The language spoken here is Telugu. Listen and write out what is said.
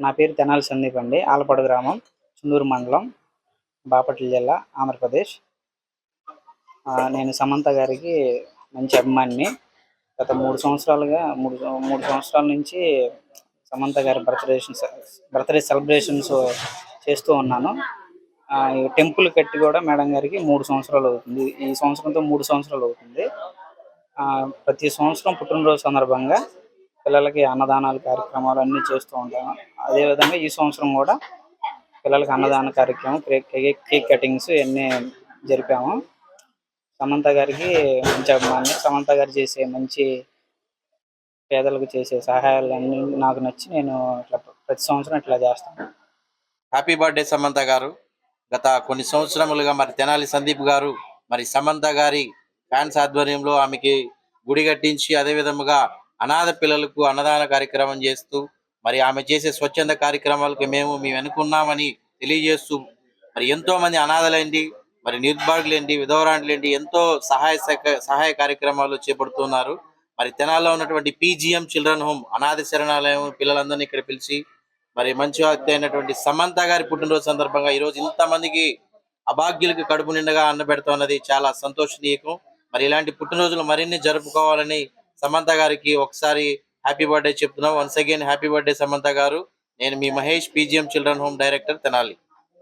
నా పేరు తెనాలి సందీప్ అండి. ఆలపాడు గ్రామం చుందూరు మండలం బాపట్ల జిల్లా ఆంధ్రప్రదేశ్. ఆ, నేను సమంత గారికి మంచి అభిమానిని. గత మూడు సంవత్సరాలుగా మూడు మూడు సంవత్సరాల నుంచి సమంత గారి బర్త్డే బర్త్డే సెలబ్రేషన్స్ చేస్తూ ఉన్నాను. టెంపుల్ కట్టి కూడా మేడం గారికి మూడు సంవత్సరాలు అవుతుంది. ఈ సంవత్సరంతో మూడు సంవత్సరాలు అవుతుంది. ఆ, ప్రతి సంవత్సరం పుట్టినరోజు సందర్భంగా పిల్లలకి అన్నదానాలు కార్యక్రమాలు అన్నీ చేస్తూ ఉంటాను. అదేవిధంగా ఈ సంవత్సరం కూడా పిల్లలకి అన్నదాన కార్యక్రమం కేక్ కేక్- కేక్ కటింగ్స్ ఇవన్నీ జరిపాము. సమంత గారికి మంచి అభిమాని సమంత గారు చేసే మంచి పేదలకు చేసే సహాయాలన్నీ నాకు నచ్చి నేను ఇట్లా ప్రతి సంవత్సరం ఇట్లా చేస్తాను. హ్యాపీ బర్త్డే సమంత గారు. గత కొన్ని సంవత్సరములుగా మరి తెనాలి సందీప్ గారు మరి సమంత గారి ఫ్యాన్స్ ఆధ్వర్యంలో ఆమెకి గుడి కట్టించి అదేవిధముగా అనాథ పిల్లలకు అన్నదాన కార్యక్రమం చేస్తూ మరి ఆమె చేసే స్వచ్ఛంద కార్యక్రమాలకు మేము మేము అనుకున్నామని తెలియజేస్తూ మరి ఎంతో మంది అనాథలేంటి మరి నిర్భాగులేంటి విధవరాంట్లేంటి ఎంతో సహాయ సహక- సహాయ కార్యక్రమాలు చేపడుతున్నారు. మరి తెనాల్లో ఉన్నటువంటి పీజీఎం చిల్డ్రన్ హోమ్ అనాథ శరణాలయం పిల్లలందరినీ ఇక్కడ పిలిచి మరి మంచి వ్యక్తి అయినటువంటి సమంత గారి పుట్టినరోజు సందర్భంగా ఈ రోజు ఇంతమందికి అభాగ్యులకు కడుపు నిండగా అన్న చాలా సంతోషనీయకం. మరి ఇలాంటి పుట్టినరోజులు మరిన్ని జరుపుకోవాలని సమంత గారికి ఒకసారి హ్యాపీ బర్త్డే చెప్తున్నాం. Once again happy birthday Samantha గారు. నేను మీ Mahesh PGM children home director Tenali.